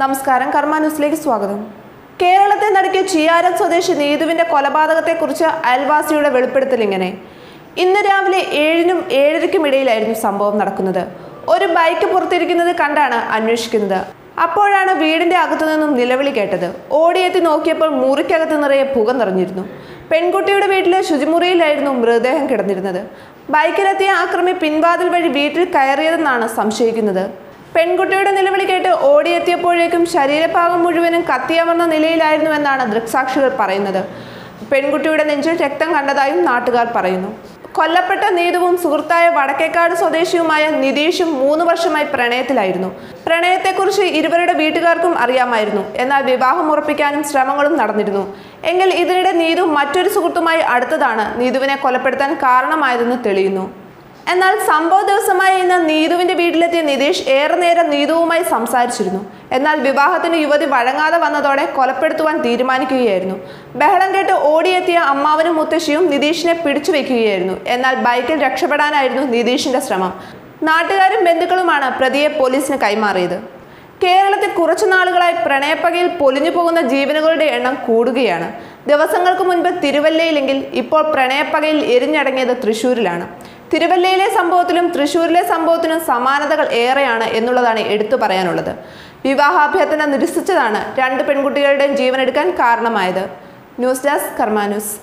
നമസ്കാരം കർമ്മ ന്യൂസിലേക്ക് സ്വാഗതം. കേരളത്തെ നടുക്കിയ ചിയാരം സ്വദേശി നീതുവിന്റെ കൊലപാതകത്തെക്കുറിച്ച് അയൽവാസിയുടെ വെളിപ്പെടുത്തൽ ഇങ്ങനെ. ഇന്ന് രാവിലെ ഏഴിനും ഏഴരയ്ക്കും ഇടയിലായിരുന്നു സംഭവം നടക്കുന്നത്. ഒരു ബൈക്ക് പുറത്തിരിക്കുന്നത് കണ്ടാണ് അന്വേഷിക്കുന്നത്. അപ്പോഴാണ് വീടിന്റെ അകത്തു നിന്നും നിലവിളി കേട്ടത്. ഓടിയെത്തി നോക്കിയപ്പോൾ മുറിക്കകത്ത് നിറയെ പുക നിറഞ്ഞിരുന്നു. പെൺകുട്ടിയുടെ വീട്ടിലെ ശുചിമുറിയിലായിരുന്നു മൃതദേഹം കിടന്നിരുന്നത്. ബൈക്കിലെത്തിയ ആക്രമി പിൻവാതിൽ വഴി വീട്ടിൽ കയറിയതെന്നാണ് സംശയിക്കുന്നത്. പെൺകുട്ടിയുടെ നിലവിളി കേട്ട് ഓടിയെത്തിയപ്പോഴേക്കും ശരീരഭാഗം മുഴുവനും കത്തിയമർന്ന നിലയിലായിരുന്നുവെന്നാണ് ദൃക്സാക്ഷികൾ പറയുന്നത്. പെൺകുട്ടിയുടെ നെഞ്ചിൽ രക്തം കണ്ടതായും നാട്ടുകാർ പറയുന്നു. കൊല്ലപ്പെട്ട നീതുവും സുഹൃത്തായ വടക്കേക്കാട് സ്വദേശിയുമായ നിതീഷും മൂന്ന് വർഷമായി പ്രണയത്തിലായിരുന്നു. പ്രണയത്തെക്കുറിച്ച് ഇരുവരുടെ വീട്ടുകാർക്കും അറിയാമായിരുന്നു. എന്നാൽ വിവാഹം ഉറപ്പിക്കാനും ശ്രമങ്ങളും നടന്നിരുന്നു. എങ്കിൽ ഇതിനിടെ നീതു മറ്റൊരു സുഹൃത്തുമായി അടുത്തതാണ്. നീതുവിനെ കൊലപ്പെടുത്താൻ കാരണമായതെന്ന് തെളിയുന്നു. എന്നാൽ സംഭവ ദിവസമായ ഇന്ന് നീതുവിന്റെ വീട്ടിലെത്തിയ നിതീഷ് ഏറെ നേരം നീതുവുമായി സംസാരിച്ചിരുന്നു. എന്നാൽ വിവാഹത്തിന് യുവതി വഴങ്ങാതെ വന്നതോടെ കൊലപ്പെടുത്തുവാൻ തീരുമാനിക്കുകയായിരുന്നു. ബഹളം കേട്ട് ഓടിയെത്തിയ അമ്മാവനും മുത്തശ്ശിയും നിതീഷിനെ പിടിച്ചു വെക്കുകയായിരുന്നു. എന്നാൽ ബൈക്കിൽ രക്ഷപ്പെടാനായിരുന്നു നിതീഷിന്റെ ശ്രമം. നാട്ടുകാരും ബന്ധുക്കളുമാണ് പ്രതിയെ പോലീസിന് കൈമാറിയത്. കേരളത്തിൽ കുറച്ചു നാളുകളായി പ്രണയപ്പകയിൽ പൊലിഞ്ഞു പോകുന്ന ജീവനുകളുടെ എണ്ണം കൂടുകയാണ്. ദിവസങ്ങൾക്ക് മുൻപ് തിരുവല്ലയിലെങ്കിൽ ഇപ്പോൾ പ്രണയപ്പകയിൽ എരിഞ്ഞടങ്ങിയത് തൃശ്ശൂരിലാണ്. തിരുവല്ലയിലെ സംഭവത്തിലും തൃശൂരിലെ സംഭവത്തിനും സമാനതകൾ ഏറെയാണ് എന്നുള്ളതാണ് എടുത്തു പറയാനുള്ളത്. വിവാഹാഭ്യർത്ഥന നിരസിച്ചതാണ് രണ്ട് പെൺകുട്ടികളുടെയും ജീവനെടുക്കാൻ കാരണമായത്. News desk news.